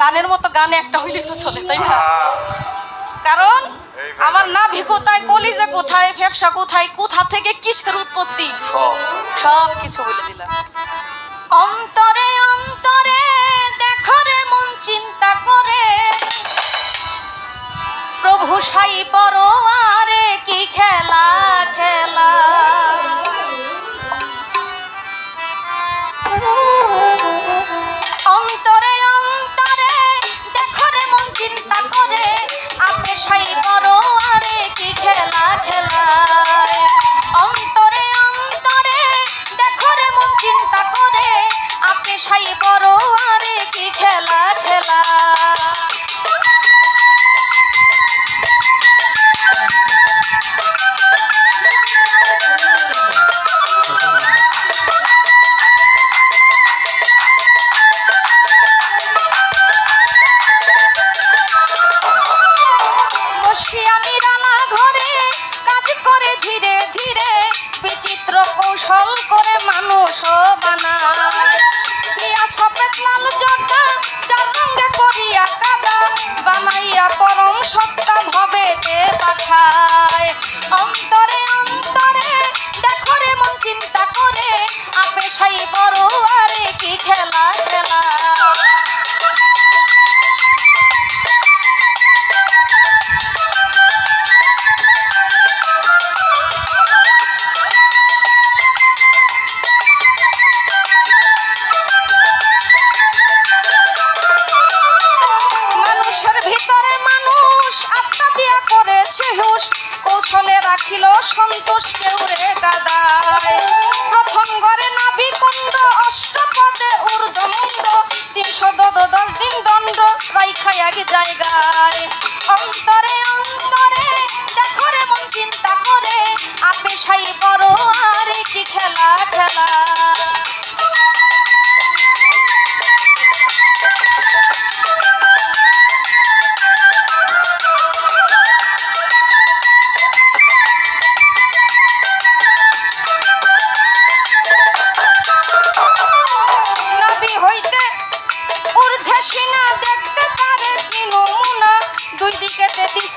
গানের মতো গানে একটা হইলে তো চলে তাই না? কারণ আমার নাভি কোথায় কলিজা কোথায় ফেফসা কোথায় কোথা থেকে কিসের উৎপত্তি? সব। সব কিছু বলে দিলাম। অন্তরে অন্তরে দেখো রে মন চিন্তা করে। প্রভু সাই পরোয়ারে কি খেলা খেলা? সাই আরে কি খেলা খেলায়? অন্তরে অন্তরে দেখো রে মন চিন্তা করে আপে সাই পরোয়ারে কি খেলা খেলা কৌশল করে মানুষ বানায়। শ্রিয়া সফেদ, লাল, জর্দা চার রঙে করিয়া কাদা, বানাইয়া পরম সত্তা ভবেতে পাঠায়। অন্তরে করেছে হুশ, কৌশলে রাখিল সন্তোষ কেউ রে গাদায়। প্রথম ঘরে নাভি কুণ্ড, অষ্টপদে ঊর্ধ্বমুণ্ড তিনশো দদ দশ দিন দণ্ড রাইখায় এক জায়গায়। অন্তরে অন্তরে, দেখো রে চিন্তা করে আপে সাই বড় আর কি খেলা খেলা de ti